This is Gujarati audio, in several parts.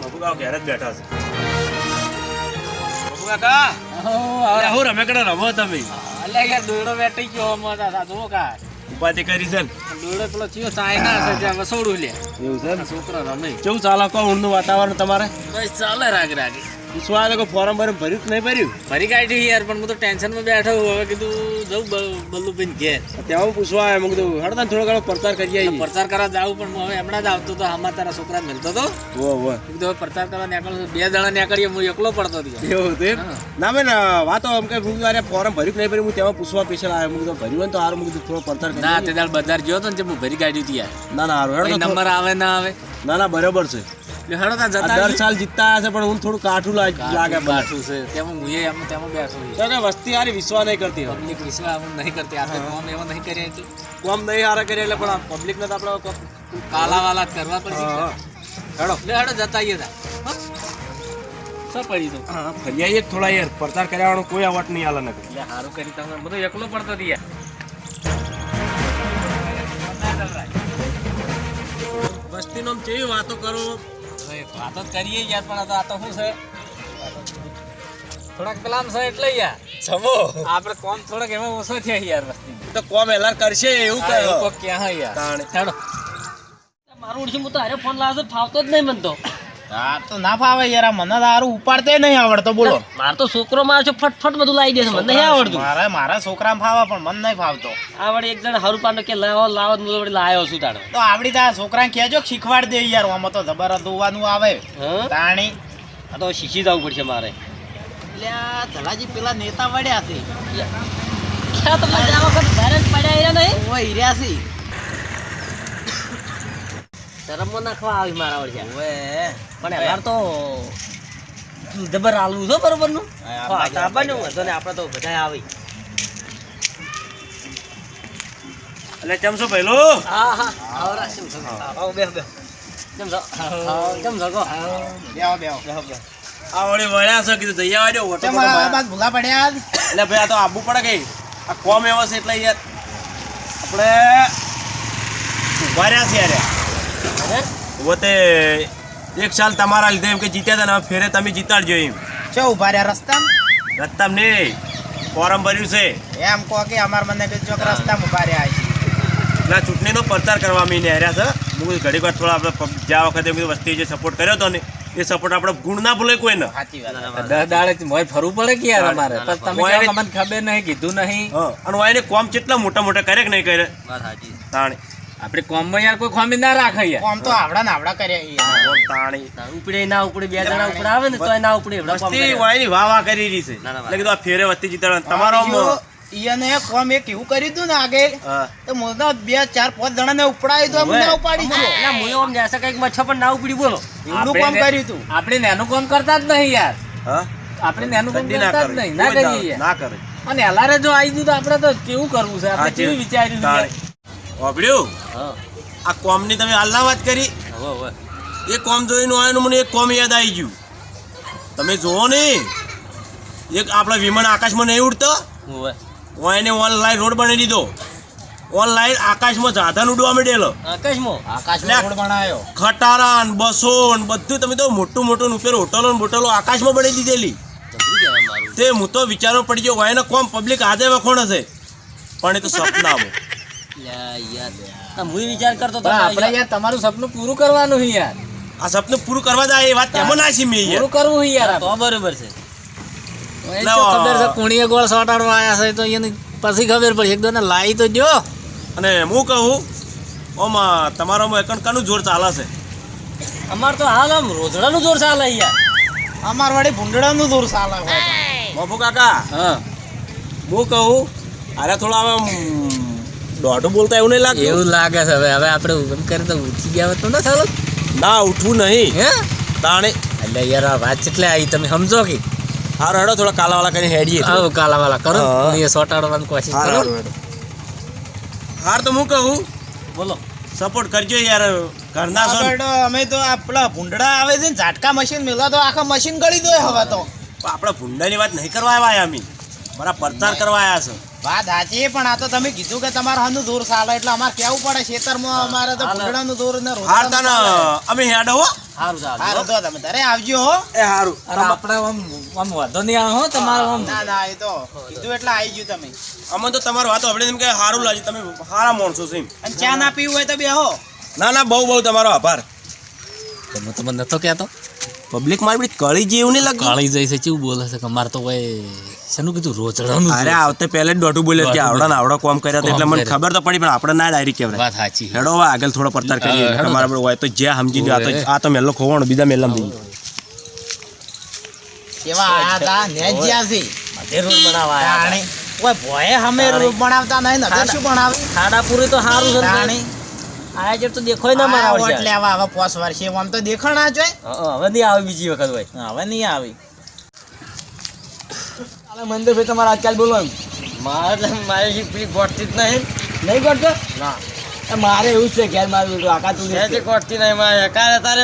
મફુ કાકા ઘેર જ બેઠા છે. હું રમેકડા રમો તમે. અલ્યા યાર દોયડો વેટી ગયો આમાં દાદા કા ઉપાધિ કરી છે ને? દોયડો પેલો ચિયો છે જ્યાં વસોડું લે. એવું છે છોકરા રમે. કેવું ચાલે કહો ઊંડનું વાતાવરણ તમારે? બસ ચાલે રાગ રાગી. પૂછવા આ કે ફોરમ ભર્યું કે નહીં ભર્યું? ભરી કાઢ્યું યાર પણ હું તો ટેન્શનમાં બેઠો. હવે કીધું જવું બલ્લુભાઈ ઘેર. ત્યાં હું પૂછવા આવ્યો મેં કીધું હડતા થોડો ઘણો પ્રચાર કરી આવી પ્રચાર કરવા જાવ પણ હું હવે હમણાં જ આવતો હતો આમાં તારા છોકરા મળતો હતો વો મેં કીધું પ્રચાર કરવા નીકળો બે જણા નીકળીએ હું એકલો પડતો હતો એવું તે ના બેન વાતો એમ કે હું અરે ફોરમ ભર્યું નહીં ભર્યું હું તેમાં પૂછવા સ્પેશિયલ આવ્યો. મેં કીધું ભર્યું તો હારું. મેં કીધું થોડો પ્રચાર ના તે દાડ બજાર ગયો હતો ને તે હું ભરી કાઢ્યું હતી યાર. ના ના હારું નંબર આવે ના આવે? ના ના બરાબર છે. હેડો ત્યાં જતા દર સાલ જીતતા હશે પણ હું થોડું કાઠું લાગ- લાગે મને. છે. તેમાં હું એમ તેમાં બેઠો છું. કે વસ્તી હારી વિશ્વાસ નહીં કરતી પબ્લિક વિશ્વાસ નહીં કરતી આપણે કોમ એવો નહીં કરીએ કે કોમ નહીં હારા કરીએ એટલે પણ પબ્લિક ને તો આપણે કાલા વાલા કરવા પડશે. હેડો. હેડો જતા આવીએ તા. પડી તો? હા, ફરી આવીએ થોડા યાર કર્યા કર્યાવાનો કોઈ આવટ નહીં આલા નથી એટલે સારું કરી તમે. બધું એકલો પડતો હતી વસ્તીનો કેવી વાતો કરો? વાતો જ કરીએ યાર પણ આ તો શું છે? થોડાક પેલા છે એટલે યાર. સમો આપણે કોમ થોડાક એમાં ઓછો થયા યાર વસ્તી. તો કોમ એલાર કરશે એવું કહે. ક્યાં યાર. હેડો મારું ઉડશે હું તો હારે ફોન લાવ્યો ફાવતો જ નહીં મને તો. હા તો ના ફાવે યાર આ મને સારું ઉપાડતે નહીં આવડતો બોલો. મારે તો છોકરો મારે છે ફટફટ બધું લાવી દે છે મને નહીં આવડતું. મારે મારા છોકરા ફાવે પણ મને નહીં ફાવતો. આવડે એક જણ હારું પાડો કે લાવો લાવો વળી લાવ્યો છું તારો તો આવડી તારા છોકરાને કહેજો શીખવાડ દે યાર આમાં તો જબર ધોવાનું આવે. હા? તાણી. આ તો શીખી જવું પડશે મારે. એટલે આ ધલાજી પેલા નેતા વડ્યા છે. ક્યાં તો મને આ વખત ઘરે જ પડ્યા નહીં? ઓય હીર્યા છે. શરમમાં નાખવા આવી મારા વળી ઓય પણ એમાં તો જબર આલુ છો બરોબરનું હા, હતો ને આપડે આપણે તો બધા આવી. એટલે કેમ છો પહેલો હા હા. આવરા શું છે? આવો બેહો બેહો. કેમ છો? કેમ છો? કહો. બેહો બેહો. બેહો બેહો. આ વળી વળ્યા છે કીધું જઈ આવજો ઓટો. બાદ ભૂલા પડ્યા એટલે ભાઈ આ તો આબુ પડે ગઈ આ કોમ એવો છે એટલે યાર આપણે ઊભા રહ્યા છે યાર ते એક સાલ તમારા લીધે એમ કે જીત્યા હતા ને ફેરે તમે જીતાડજો એમ. ચો ઊભા રહ્યા રસ્તા ને ફોરમ ભર્યું છે. એમ કહો કે અમાર મને કે રસ્તામાં ઊભા રહ્યા છે. ના ચૂંટણીનો પ્રચાર કરવા અમે એને છે. હું કીધું ઘડીક વાર થોડા આપણે જ્યાં વખતે બધું વસ્તી જે સપોર્ટ કર્યો હતો ને એ સપોર્ટ આપણે ગુણ ના ભૂલે કોઈને દસ દાડે મોય ફરવું પડે કે યાર અમારે? પણ તમે મને ખબર નહીં કીધું નહીં. અને હું એને કોમ કેટલા મોટા મોટા કરે કે નહીં કરે વાત સાચી તાણી. આપણે કોમમાં યાર કોઈ ખોમી ના રાખે યાર. કોમ તો આવડા ને આવડા કર્યા યાર. તાણી. ઉપડે ના ઉપડે બે જણા ઉપડે આવે ને તો ના ઉપડે વસ્તી કરે. વાયની વાહ વાહ કરી રહી છે. ના, ના, એટલે કીધું આ ફેરે વસ્તી જીતાડવા તમારો ઈયાને કોમ એક એવું કર્યું હતું ને આગળ. તો મને બે ચાર પાંચ જણાને ઉપડાવી તો ના ઉપાડી દો ના હું એમ જશે કંઈક મચ્છર પણ ના ઉપડી બોલો. એનું કામ કર્યું તું. આપણે નેનું કામ કરતા જ નહીં યાર. હા? આપણે નેનું કામ કરતા જ નહીં. ના કરીએ ના કરે. અને એલારે જો આવી ગયું તો આપણે તો કેવું કરવું છે? આપણે કેવું વિચાર્યું હા. આ કોમની તમે હાલના વાત કરી? એ કોમ જોઈને આવ્યું મને એક કોમ યાદ આવી ગયું. તમે જુઓ ને. એક આપણા વિમાન આકાશમાં નહીં ઉડતો? હવે. હું એને ઓનલાઈન રોડ બનાવી દીધો. ઓનલાઈન આકાશમાં સાધન ઉડવા મળેલો આકાશમાં? આકાશમાં રોડ બનાવ્યો. ખટારા બસો ને બધું તમે તો મોટું મોટું ઉપર હોટલો ને બોટલો આકાશમાં બની દીધેલી. તે હું તો વિચારો પડી ગયો એને કોમ પબ્લિક આજે વખોણ હશે પણ એ તો સપનામાં. હું વિચાર કરતો તો આપણે યાર તમારું સપનું પૂરું કરવાનું છે યાર. આ સપનું પૂરું કરવા જાય એ વાત કેમ ના છે મેં પૂરું કરવું છે યાર તો બરોબર છે. ખબર છે કુણીએ ગોળ સોટાડવા આયા છે તો એની પછી ખબર પડશે એક દોને લાવી તો જો અને હું કહું ઓમાં તમારામાં એકણ કાનું જોર ચાલે છે? અમાર તો હાલ આમ રોજડાનું જોર ચાલે યાર. અમાર વાળી ભૂંડડાનું જોર ચાલે બાપુ કાકા હા. હું કહું અરે થોડા હવે દોઢું બોલતા એવું નહીં લાગે એવું લાગે છે. હવે હવે આપણે ઉભમ કરી તો ઉઠી ગયા તો ના ચાલો ના ઉઠવું નહીં. હે? તાણે. એટલે યાર આ વાત એટલે આવી? તમે સમજો કે. હા રડો થોડા કાલાવાલા કરીને હેડીએ. હા કાલા વાલા કરો એ સોટાડવાની કોશિશ હાર કરો. હાર તો હું કહું? બોલો. સપોર્ટ કરજો યાર ઘરના છો અમે તો આપણા ભૂંડડા આવે છે ને ઝાટકા મશીન મેલા તો આખા મશીન ગળી દો હવે તો. આપણા ભૂંડાની વાત નહીં કરવા આવ્યા અમે. મારા પ્રચાર કરવા આવ્યા છો. વાત સાચી પણ આ તો તમે કીધું કે તમારે હાનું દૂર સાલો એટલે અમારે કેવું પડે? ખેતરમાં અમારે તો ભૂંડળાનું દૂર ને હાર તને અમે હેડો હો. હારું તો તમે તારે આવજો હો. એ હારું. અરે આપણે આમ આમ વાંધો નહીં આવે હો તમારો આમ. ના ના એ તો કીધું એટલે આવી ગયું તમે. અમે તો તમારો વાત સાંભળી એમ કે લાગ્યું. તમે સારા માણસો છો અને ચા ના પીવું હોય તો બેહો ના ના બહુ બહુ તમારો આભાર. તમે તમને નતો કહેતો. પબ્લિક મારી બધી કળી જેવું નહીં લાગે? કળી જાય છે કેવું બોલે છે કે મારે તો ભાઈ શેનું કીધું રોચડાનું અરે આવતે પહેલે જ દોઢું બોલે કે આવડા ને આવડો કોમ કર્યા એટલે મને ખબર તો પડી પણ આપણે ના ડાયરી કહેવાય. વાત સાચી. હેડો હવે આગળ થોડો પ્રચાર કરીએ. તમારા પર હોય તો જે સમજી લો આ તો ઓવે. આ તો મેલ્લો ખોવાનો બીજા મેલ્લામાં ગયો. કેવા આયા હતા ને જ્યાં છે. બધે રોડ બનાવવા આયા ઓય ભોયે હમે તાણે. બનાવતા નહીં નજર શું બનાવે? ખાડાપુરી તો સારું છે ને તાણે. તો દેખોય ના મારા આ આવડશે. હવે પોસ વર્ષે આમ તો દેખાણા જોય. હા, હવે નહીં આવે બીજી વખત હોય. હવે નહીં આવી. મંદિર ભાઈ તમારે આજકાલ બોલો એમ મારે મારે પેલી ગોઠતી જ નહીં. નહીં ગોઠતો? ના. મારે એવું છે ઘેર મારું બેટું આકા તું જે ગોઠતી નહીં મારે કાલે તારે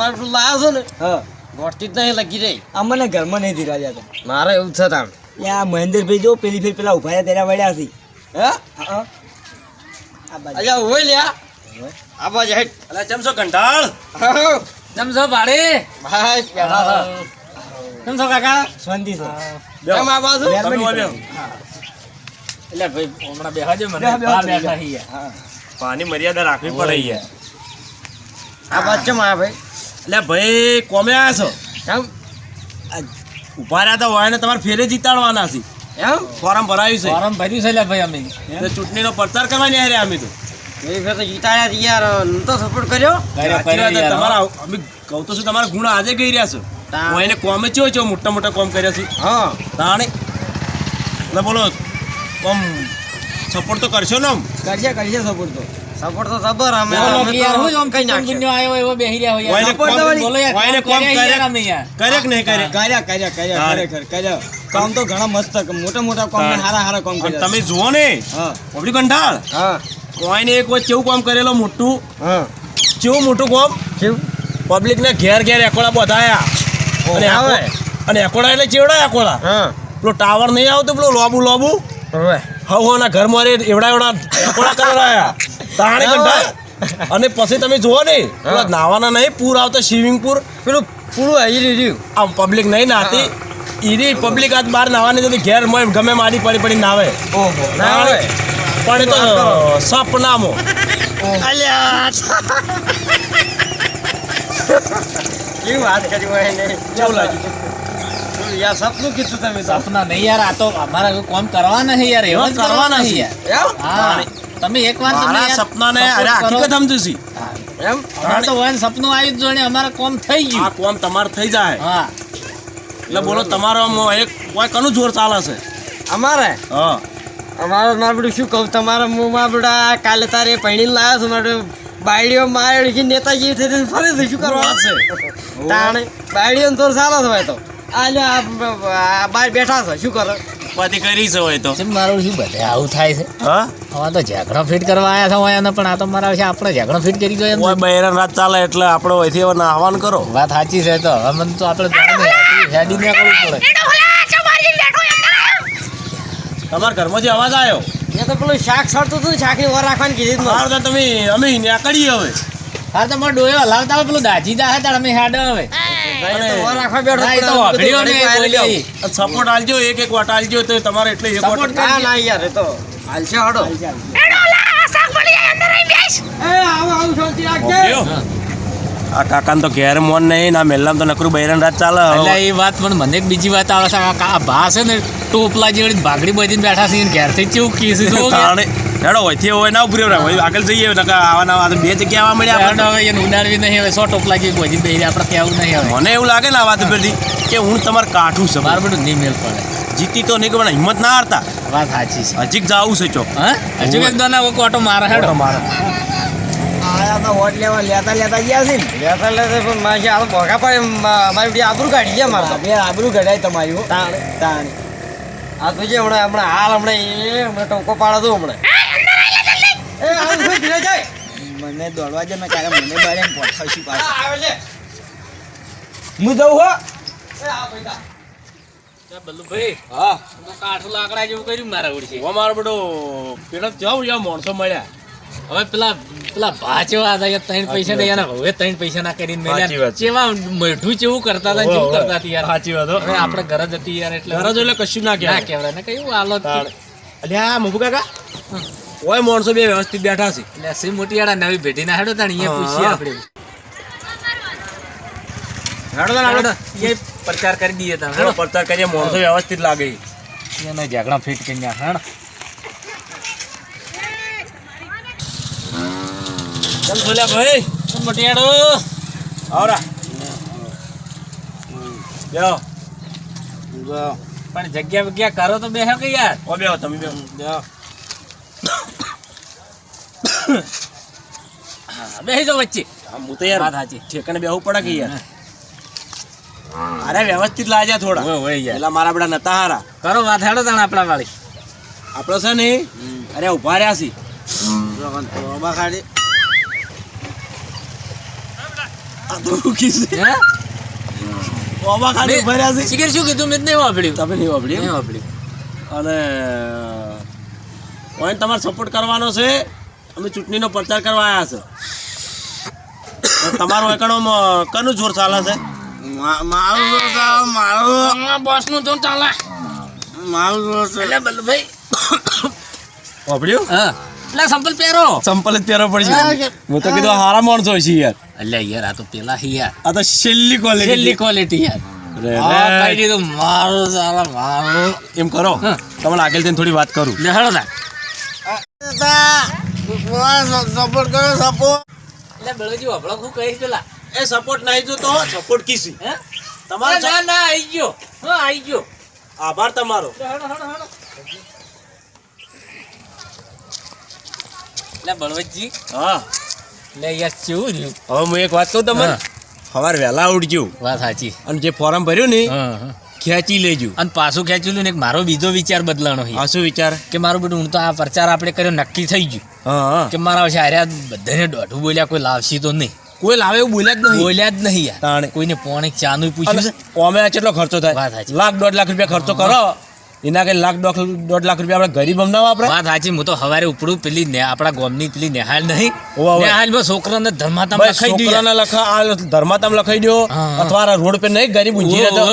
મારું લાવ્યો છો ને? હા. ગોઠતી જ નહીં લગી રહી. અમને ઘરમાં નહીં ધીરા જતો મારે એવું છે તાણ. યા મહેન્દ્રભાઈ જો પેલી ફેર પેલા ઊભા રહ્યા તેના વળ્યા છે. હા? હા આ બાજુ. અલ્યા હોય લ્યા. આ બાજુ હેઠ અલા ચમ છો કંટાળ? ચમસો છો ભાડે? ભાઈ બેઠા હતા. કેમ કાકા? શાંતિ છે. કેમ આ બાજુ તમે હોય એટલે ભાઈ હમણાં બેહવા જો મને. બેહો. બેઠા હી. પાણી મર્યાદા રાખવી પડે યાર આ વાત છે મા ભાઈ? એટલે ભાઈ કોમે આવ્યા છો? કેમ? ઊભા રહ્યા તો હોય ને તમારે ફેરે જીતાડવાના છે. એમ? ફોર્મ ભરાયું છે. ફોર્મ ભર્યું છે એટલે ભાઈ અમે. ચૂંટણીનો પ્રચાર કરવાની હારે અમે તો. એ ફેર તો જીતાડ્યા છે યાર તો સપોર્ટ કર્યો. કર્યો, કર્યો. તમારા અમે કહું તો શું તમારા ગુણ આજે ગઈ રહ્યા છો. હું. એને કોમે ચેવો મોટા મોટા કોમ કર્યા છે. હા. તાણે એટલે બોલો કોમ સપોર્ટ તો કરશો ને આમ? કરશે કરશે સપોર્ટ તો. સપોર્ટ અમે હું જ આમ કઈ નાખ્યો આવ્યો એવો બેહી રહ્યા હોય. બોલો યાર, કોમ કર્યા યાર. કર્યા. કે નહીં કરે કર્યા? કર્યા કર્યા હા. ખરેખર કર્યા. કામ તો ઘણા મસ્ત મોટા મોટા કોમ હારા હારા કોમ કર્યા તમે જુઓ ને હા. આપણી કંટાળ હા. કોઈને એક વખત કેવું કામ કરેલો મોટું? હા. કેવું મોટું કામ? કેવું? પબ્લિક ને ઘેર ઘેર એકોડા બધાયા. અને અને એકોડા એટલે ચેવડા એકોડા? હા. પેલો ટાવર નહીં આવતો પેલો લોબુ લોબુ? હવે. ના ઘર મારે એવડા એવડા એકોડા કરેલા તાણે કંટાળ અને પછી તમે જુઓ ને પેલા નાવાના નહીં પૂર આવતો સ્વિમિંગ પૂર પેલું પૂરું આવી રહ્યું આમ પબ્લિક નહીં નાતી ઈરી પબ્લિક આજ બહાર નાવાની જતી ઘેર ગમે મારી પડી પડી નાવે નાવે ના આવે. પણ એ તો સપનામો. અલ્યા કેવી વાત કરી હોય એને. કેવું લાગ્યું? યાર સપનું કીધું તમે સપના નહીં યાર આ તો અમારા કોમ કરવાના છે યાર એવા કરવાના છે. યાર. એમ? હા. તમે એકવાર તમે મારા યાર સપનાને અરે. હકીકત સમજુ છી. એમ? અમારે તો હોય સપનું આવી જ જોડે અમારે કોમ થઈ આ ગયું કોમ તમારે થઈ જાય. હા. એટલે બોલો તમારો એક કોઈ કનું જોર ચાલે છે? અમારે? હા. અમારે મારે બધું શું કહું? તમારા મુંહમાં બધા કાલે તારે પૈણી લાવ્યા છો મારે બાયડીઓ મારે કે નેતાજી થઈ ફરી શું કરવા છે. તાણે બાયડીઓ તો સારા છે ભાઈ તો. આજે આ બહાર બેઠા છે શું કરો? પતિ કરી છે હોય તો. મારું શું બધે આવું થાય છે? હા? હવે તો ઝઘડો ફિટ કરવા આવ્યા છો હોય પણ આ તો મારા વિશે આપણે ઝઘડો ફિટ કરી જોઈએ હોય બહેરણ રાત ચાલે એટલે આપણે અહીંથી હવે નાહવાન કરો. વાત સાચી છે તો. હવે મને તો આપણે હેડી- હેડી કરવું પડે. તમારા ઘરમાંથી અવાજ આવ્યો મેં તો પેલું શાક સડતું હતું ને શાકની વર રાખવાની કીધી જ તો તમે અમે નીકળીએ હવે. હા તો મારો ડોયો હલાવતા પેલું દાજી દા હતા અમે હેડ હવે. સપોર્ટ આલજો એક એક વાટ આલજો તો તમારે એટલે એક વાટ ના ના યાર એ તો હાલશે હડો. એ આવો આવો શાંતિ રાખજે. ઓકે. આ કાકાને તો ઘેર મોન નહીં ના મેલ્લામ તો નકરું બૈરણ રાત ચાલે એટલે એ વાત પણ મને એક બીજી વાત આવે છે. આ ભા છે ને ટોપલા જેવી ભાગડી બધી બેઠા છે ઘેરથી ચેવું કીસ તાણે હેડો હોયથી હોય ના ઉભરી હોય આગળ જઈએ નકા આવા ના બે જગ્યા આવવા મળ્યા આપણે હવે એને ઉડાડવી નહીં હવે સો ટોપલા જેવી બધી બેહી આપણે કેવું નહીં આવે મને એવું લાગે ને આ વાત ઉપરથી કે હું તમારે કાઠું છું મારું બધું. નહીં મેળ પડે. જીતી તો નહીં પણ હિંમત ના હારતા. વાત સાચી છે. હજીક જાવું છે ચોક હજી હજુ એક દોના ઓટો મારે હેડો. તો લેવા લેતા લેતા ગયા છે ને? લેતા લેતા પણ મારી આ તો ભોગા પડે. મારી બધી આબરું કાઢી ગયા મારે તો. બે આબરૂ કઢાય તમારી તાણ. તાણે. આ તો જે હમણાં હમણાં હાલ હમણાં એ હમણાં ટોકો પાડે તો હમણાં. મને દોડવા છે ને કાલે મને બારે પહોંચાડશું પાછું. આવે છે. હું જઉં હો. બલ્લુભાઈ હા. કાઠું લાકડા જેવું કર્યું મારા ઉડશે ઓ મારો બેટો પેલા જાવ યા માણસો મળ્યા. હવે પેલા પેલા ભાચવા હતા ત્રણ પૈસા ને એના હવે ત્રણ પૈસા ના કરીને મેલ્યા. છે. મઢું જેવું કરતા હતા જેવું કરતા હતા યાર. સાચી વાત હવે આપણે ઘર જ હતી યાર એટલે ઘરે જો એટલે કશું ના ના કહેવાય. કહેવાય. ને કયું હાલો અલ્યા મફુ કાકા? ઓય માણસો બે વ્યવસ્થિત બેઠા છે. એટલે સી મોટી આડા નવી ભેટી ના હેડો તાણ અહીંયા પૂછીએ આપણે. હેડો તાણ હેડો. એ પ્રચાર કરી દઈએ તાણ હેડો પ્રચાર કરીએ માણસો વ્યવસ્થિત લાગે. એને ઝઘડા ફિટ કરી નાખ હેડો. ચાલ બોલ્યા ભાઈ? મોટી મટિયાડો આવરા. બેહો. પણ જગ્યા બગ્યા કરો તો બેહો કે યાર? ઓ બેહો તમે બેહો. બેહો. હા, બેહી જાઓ વચ્ચે. હા હું તો યાર વાત સાચી. ઠેકાણે બેહવું પડે કે યાર? અરે વ્યવસ્થિત લાજા થોડા. હોય હોય યાર. એટલે મારા બેટા નતા હારા. કરો વાત હેડો તાણ આપણા વાળી આપણો છે ને? અરે ઊભા રહ્યા છે આ તો રૂકી છે હે ઓબા ખાલી ઊભા રહ્યા છે. શિખર શું કીધું? મેં નહીં વાપર્યું. તમે નહીં વાપરી નહીં વાપર્યું. અને ઓય તમારે સપોર્ટ કરવાનો છે. અમે ચૂંટણીનો પ્રચાર કરવા આવ્યા છે. તમારો એકણોમાં કનું જોર ચાલે છે? મારું નું તો ચાલે. એટલે ભાઈ. વાપર્યું? હા. એટલે સંપલ પહેરો. ચંપલ જ પહેરો પડશે. હું તો કીધું હારા માણસો છે યાર. અલ્યા યાર આ તો પેલા હી યાર. આ તો છેલ્લી ક્વોલિટી છેલ્લી ક્વોલિટી યાર. રે. આ રે. દીધું મારું મારું. એમ કરો. હા. તમને આગળ થોડી વાત કરું. લે હેડો સપોર્ટ કરો સપોર્ટ એટલે બળજી વાપડો શું કહીશ પેલા? એ સપોર્ટ નહીં જોતો સપોર્ટ કીસી. હે? તમારો ના ના આઈ ગયો. હા આઈ ગયો. આભાર તમારો. એટલે બળવતજી. હા. લે યાર કેવું રહ્યું? હવે હું એક વાત કહું તમને? સવારે વહેલા ઉઠજો. વાત સાચી. અને જે ફોર્મ ભર્યું ને હા હા. ખેંચી લેજો. અને પાછું ખેંચી લઉં ને એક મારો બીજો વિચાર બદલાનો છે. શું વિચાર? કે મારું બધું હું તો આ પ્રચાર આપણે કર્યો નક્કી થઈ ગયું. હા હા. કે મારા વિશે હાર્યા બધાને દોઢું બોલ્યા કોઈ લાવશી તો નહીં. કોઈ લાવે એવું બોલ્યા જ નહીં. બોલ્યા જ નહીં યાર. કોઈને પોણે ચાનું પૂછ્યું છે? ઓમે કેટલો ખર્ચો થાય? લાખ દોઢ લાખ રૂપિયા ખર્ચો કરો. એના કઈ લાખ દોઢ દોઢ લાખ રૂપિયા આપણે ગરીબ અમના વાપરે વાત સાચી હું તો હવારે ઉપડું પેલી ને આપણા ગોમની પેલી નેહાલ નહીં. ઓવા, ઓવા. નેહાલ છોકરાને ધર્માતા લખાઈ દીધું છોકરાના લખા આ ધર્માતામ લખાઈ દો. અથવા રોડ પર નહીં ગરીબ ઓય, રહેતો.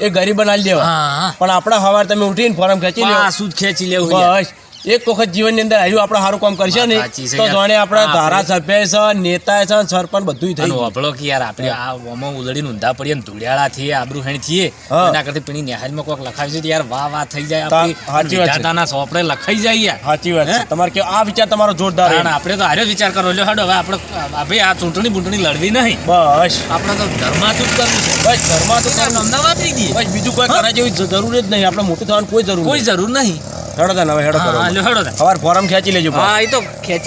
એ ગરીબ બનાવી દેવા. પણ આપણા હવાર તમે ઉઠીને ફોરમ ખેંચી લે આ ખેંચી લેવું બસ. એક વખત જીવનની અંદર આવ્યું આપણે સારું કામ કરશે ને તો જાણે આપણા ધારાસભ્ય છે નેતા છે સરપંચ બધું થઈ અને વાપરો કે યાર આપણે આ ઓમાં ઉલડી ઊંધા પડીએ ને ધૂળિયાળા થઈએ આબરૂ હેણ થઈએ એના કરતી પેલી નેહાલમાં કોઈક લખાવી છે યાર વાહ વાહ થઈ જાય સાચી વાત દાદાના સોપડે લખાઈ જાય સાચી વાત છે. તમારે કે આ વિચાર તમારો જોરદાર અને આપણે તો હારે વિચાર કરો. લ્યો હડો હવે આપણે આ ભાઈ આ ચૂંટણી બૂંટણી લડવી નહીં. બસ. આપણે તો ધર્માતું જ કરવું છે. બસ ઘરમાં તો તો અમદાવાદ થઈ ગઈ બસ બીજું કોઈ કરવા જેવી જરૂર જ નહીં. આપણે મોટું થવાની કોઈ જરૂર કોઈ જરૂર નહીં. હેડો તાન હવે હેડો કરો હા, લ્યો હડો ફોરમ ખેંચી લેજો હા એ તો ખેંચી